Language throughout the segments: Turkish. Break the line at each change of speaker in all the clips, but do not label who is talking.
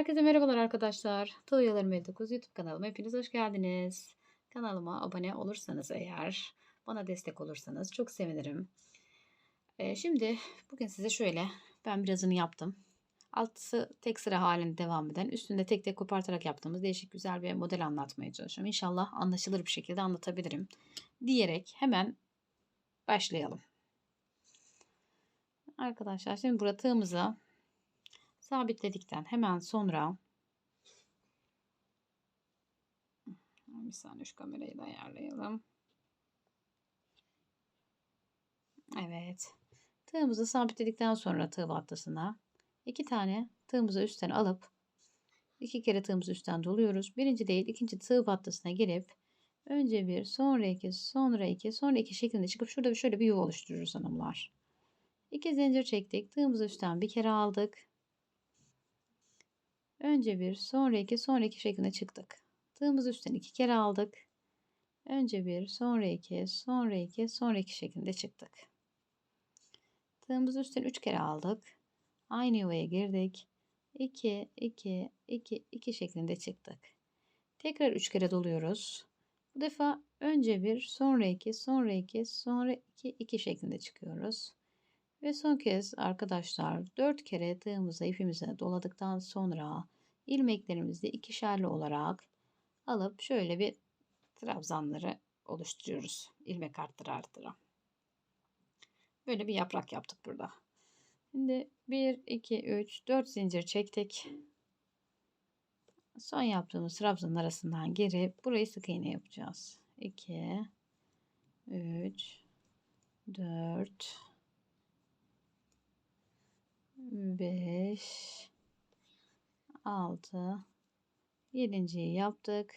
Herkese merhabalar arkadaşlar. Tuğyalarım 59 YouTube kanalıma hepiniz hoş geldiniz. Kanalıma abone olursanız eğer, bana destek olursanız çok sevinirim. Ee, şimdi bugün size şöyle, ben birazını yaptım. Altısı tek sıra halinde devam eden, üstünde tek tek kopartarak yaptığımız değişik güzel bir model anlatmaya çalışıyorum. İnşallah anlaşılır bir şekilde anlatabilirim diyerek hemen başlayalım. Arkadaşlar şimdi burada tığımıza sabitledikten hemen sonra bir saniye şu kamerayı da ayarlayalım. Evet. Tığımızı sabitledikten sonra tığ battısına iki tane tığımızı üstten alıp iki kere tığımızı üstten doluyoruz. Birinci değil ikinci tığ battısına girip önce bir sonra iki sonra iki sonra iki şeklinde çıkıp şurada şöyle bir yuva oluştururuz hanımlar. İki zincir çektik. Tığımızı üstten bir kere aldık. Önce bir, sonra iki, sonra iki şeklinde çıktık. Tığımız üstten iki kere aldık. Önce bir, sonra iki, sonra iki, sonra iki şeklinde çıktık. Tığımız üstten üç kere aldık. Aynı yuvaya girdik. 2, 2, 2, 2 şeklinde çıktık. Tekrar üç kere doluyoruz. Bu defa önce bir, sonra iki, sonra iki, sonra iki, iki şeklinde çıkıyoruz. Ve son kez arkadaşlar 4 kere tığımıza ipimize doladıktan sonra ilmeklerimizi ikişerli olarak alıp şöyle bir trabzanları oluşturuyoruz. ilmek arttıra arttıra. Böyle bir yaprak yaptık burada. Şimdi 1, 2, 3, 4 zincir çektik. Son yaptığımız trabzanın arasından girip burayı sık iğne yapacağız. 2, 3, 4, 5 6 7. yaptık.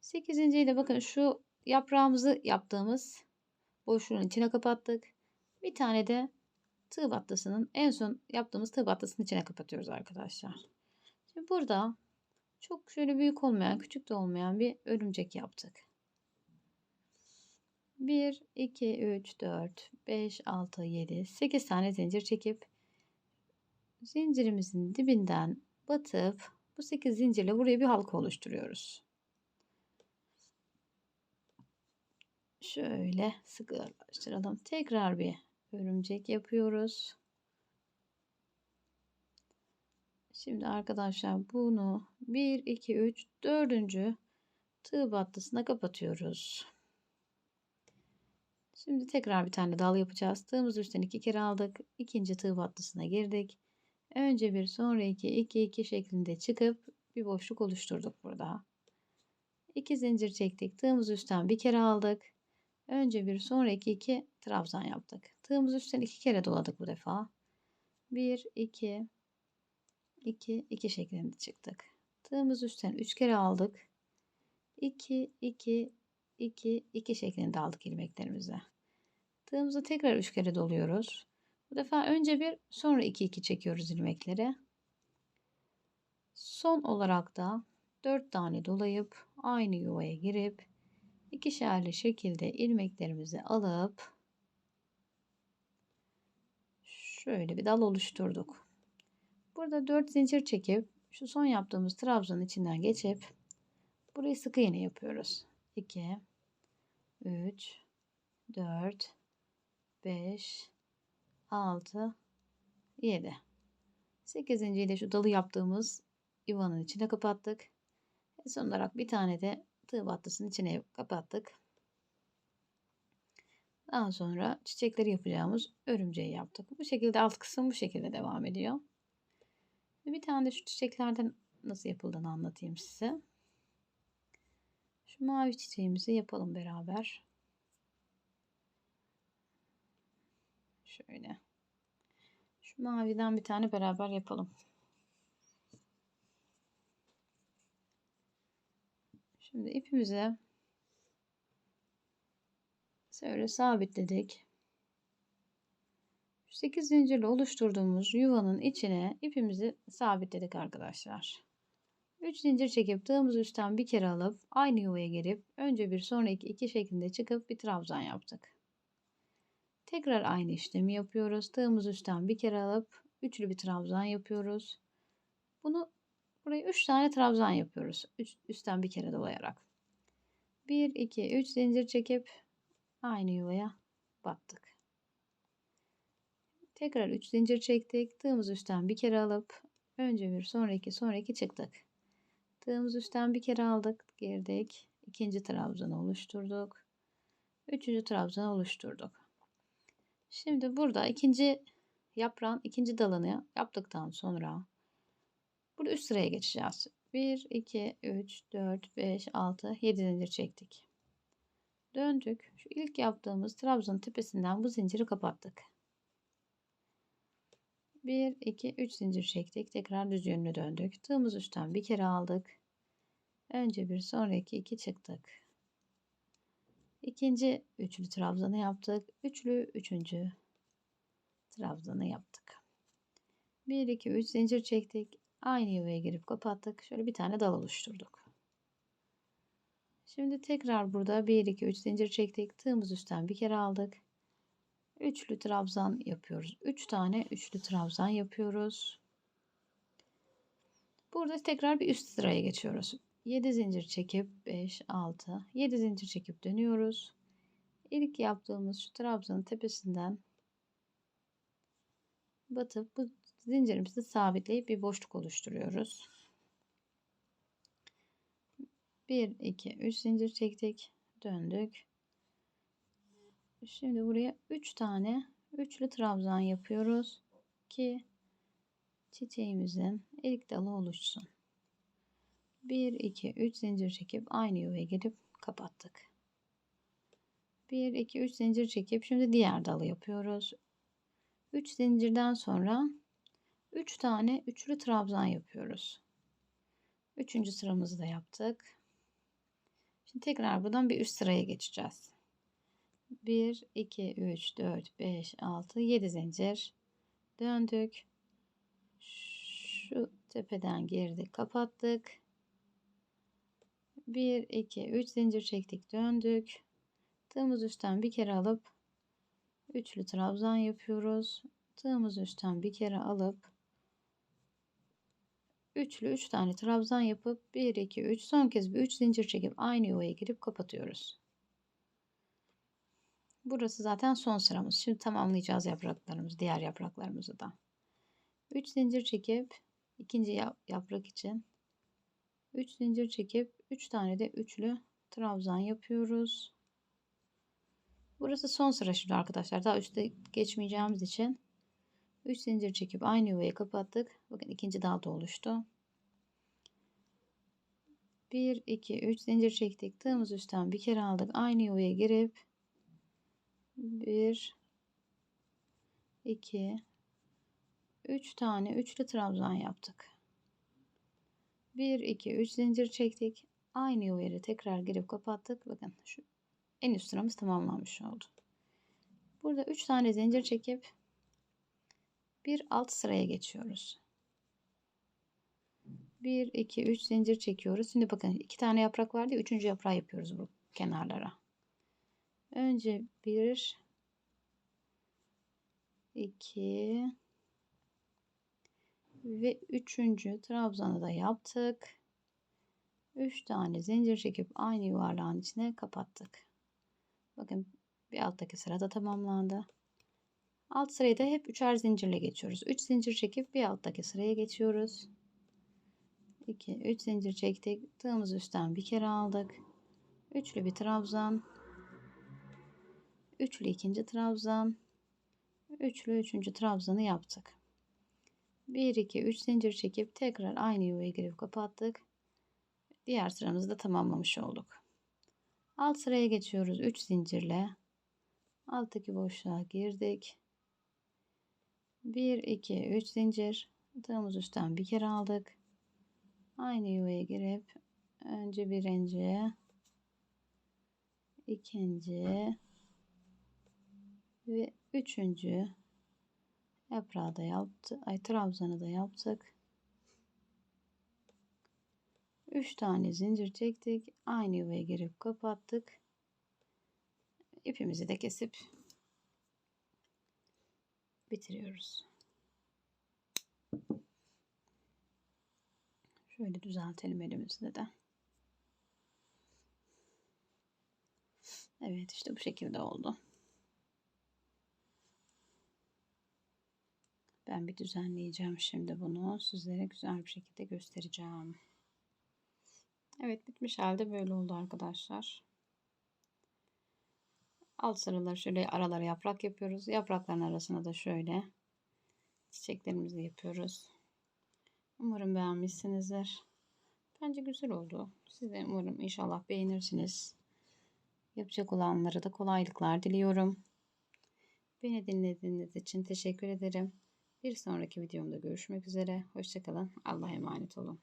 8. de bakın şu yaprağımızı yaptığımız boşluğun içine kapattık. Bir tane de tığ battısının en son yaptığımız tığ battısının içine kapatıyoruz arkadaşlar. Şimdi burada çok şöyle büyük olmayan, küçük de olmayan bir örümcek yaptık. 1, 2, 3, 4, 5, 6, 7, 8 tane zincir çekip zincirimizin dibinden batıp bu 8 zincirle buraya bir halka oluşturuyoruz. Şöyle sıkılaştıralım. Tekrar bir örümcek yapıyoruz. Şimdi arkadaşlar bunu 1, 2, 3, 4. tığ battısına kapatıyoruz. Şimdi tekrar bir tane dal yapacağız. Tığımızı üstten iki kere aldık. İkinci tığ battısına girdik. Önce bir sonra iki, iki, iki şeklinde çıkıp bir boşluk oluşturduk burada. İki zincir çektik. Tığımız üstten bir kere aldık. Önce bir sonra iki, iki trabzan yaptık. Tığımız üstten iki kere doladık bu defa. Bir, iki, iki, iki şeklinde çıktık. Tığımız üstten üç kere aldık. İki, iki, iki, iki şeklinde aldık ilmeklerimizi. Tığımızı tekrar üç kere doluyoruz. Bu defa önce bir sonra iki iki çekiyoruz ilmekleri. Son olarak da 4 tane dolayıp aynı yuvaya girip ikişerli şekilde ilmeklerimizi alıp şöyle bir dal oluşturduk. Burada 4 zincir çekip şu son yaptığımız trabzanın içinden geçip burayı sık iğne yapıyoruz. 2 3 4 5 6 7 8. ile şu dalı yaptığımız yuvanın içine kapattık. Ve son olarak bir tane de tığ battısının içine kapattık. Daha sonra çiçekleri yapacağımız örümceği yaptık. Bu şekilde alt kısım bu şekilde devam ediyor. Bir tane de şu çiçeklerden nasıl yapıldığını anlatayım size. Şu mavi çiçeğimizi yapalım beraber. Şöyle. Şu maviden bir tane beraber yapalım. Şimdi ipimize şöyle sabitledik. 8 zincirle oluşturduğumuz yuvanın içine ipimizi sabitledik arkadaşlar. 3 zincir çekip tığımızı üstten bir kere alıp aynı yuvaya girip önce bir sonra iki, iki şeklinde çıkıp bir trabzan yaptık. Tekrar aynı işlemi yapıyoruz. Tığımız üstten bir kere alıp üçlü bir trabzan yapıyoruz. Bunu Buraya 3 tane trabzan yapıyoruz. Üst, üstten bir kere dolayarak. 1, 2, 3 zincir çekip aynı yuvaya battık. Tekrar 3 zincir çektik. Tığımız üstten bir kere alıp önce bir sonra iki sonra iki çıktık. Tığımız üstten bir kere aldık. Girdik. ikinci trabzanı oluşturduk. Üçüncü trabzanı oluşturduk. Şimdi burada ikinci yaprağın ikinci dalını yaptıktan sonra burada üst sıraya geçeceğiz. 1, 2, 3, 4, 5, 6, 7 zincir çektik. Döndük. Şu ilk yaptığımız trabzanın tepesinden bu zinciri kapattık. 1, 2, 3 zincir çektik. Tekrar düz yönlü döndük. Tığımız üstten bir kere aldık. Önce bir sonraki iki çıktık. İkinci üçlü trabzanı yaptık. Üçlü üçüncü trabzanı yaptık. 1, 2, 3 zincir çektik. Aynı yuvaya girip kapattık. Şöyle bir tane dal oluşturduk. Şimdi tekrar burada 1, 2, 3 zincir çektik. Tığımız üstten bir kere aldık. Üçlü trabzan yapıyoruz. 3 tane üçlü trabzan yapıyoruz. Burada tekrar bir üst sıraya geçiyoruz. 7 zincir çekip 5, 6, 7 zincir çekip dönüyoruz. İlk yaptığımız şu trabzanın tepesinden batıp bu zincirimizi sabitleyip bir boşluk oluşturuyoruz. 1, 2, 3 zincir çektik. Döndük. Şimdi buraya 3 tane üçlü trabzan yapıyoruz ki çiçeğimizin ilk dalı oluşsun. 1 2 3 zincir çekip aynı yuvaya girip kapattık. 1 2 3 zincir çekip şimdi diğer dalı yapıyoruz. 3 zincirden sonra 3 tane üçlü trabzan yapıyoruz. Üçüncü sıramızı da yaptık. Şimdi tekrar buradan bir üst sıraya geçeceğiz. 1, 2, 3, 4, 5, 6, 7 zincir. Döndük. Şu tepeden girdik, kapattık. 1, 2, 3 zincir çektik, döndük. Tığımız üstten bir kere alıp üçlü trabzan yapıyoruz. Tığımız üstten bir kere alıp üçlü 3 tane trabzan yapıp 1 2 3 son kez bir 3 zincir çekip aynı yuvaya girip kapatıyoruz. Burası zaten son sıramız. Şimdi tamamlayacağız yapraklarımızı, diğer yapraklarımızı da. 3 zincir çekip ikinci yaprak için 3 zincir çekip 3 tane de üçlü trabzan yapıyoruz. Burası son sıra şimdi arkadaşlar. Daha üstte geçmeyeceğimiz için 3 zincir çekip aynı yuvayı kapattık. Bakın ikinci dal da oluştu. 1 2 3 zincir çektik. Tığımız üstten bir kere aldık. Aynı yuvaya girip 1 2 3 tane üçlü trabzan yaptık. 1 2 3 zincir çektik. Aynı yuvaya tekrar girip kapattık. Bakın şu en üst sıramız tamamlanmış oldu. Burada 3 tane zincir çekip bir alt sıraya geçiyoruz. 1 2 3 zincir çekiyoruz. Şimdi bakın iki tane yaprak vardı ya, üçüncü yaprağı yapıyoruz bu kenarlara. Önce bir, iki ve üçüncü trabzanı da yaptık. Üç tane zincir çekip aynı yuvarlağın içine kapattık. Bakın bir alttaki sırada tamamlandı. Alt sırayı da hep üçer zincirle geçiyoruz. Üç zincir çekip bir alttaki sıraya geçiyoruz. 2 3 zincir çektik. Tığımız üstten bir kere aldık. Üçlü bir trabzan üçlü ikinci trabzan, üçlü üçüncü trabzanı yaptık. 1 2 3 zincir çekip tekrar aynı yuvaya girip kapattık. Diğer sıramızı da tamamlamış olduk. Alt sıraya geçiyoruz 3 zincirle. Alttaki boşluğa girdik. 1 2 3 zincir tığımız üstten bir kere aldık. Aynı yuvaya girip önce birinci, ikinci, ve üçüncü yaprağı da yaptı. Ay trabzanı da yaptık. Üç tane zincir çektik. Aynı yuvaya girip kapattık. İpimizi de kesip bitiriyoruz. Şöyle düzeltelim elimizde de. Evet işte bu şekilde oldu. Ben bir düzenleyeceğim şimdi bunu. Sizlere güzel bir şekilde göstereceğim. Evet bitmiş halde böyle oldu arkadaşlar. Alt sıraları şöyle aralara yaprak yapıyoruz. Yaprakların arasına da şöyle çiçeklerimizi yapıyoruz. Umarım beğenmişsinizdir. Bence güzel oldu. Siz de umarım inşallah beğenirsiniz. Yapacak olanlara da kolaylıklar diliyorum. Beni dinlediğiniz için teşekkür ederim. Bir sonraki videomda görüşmek üzere. Hoşçakalın. Allah'a emanet olun.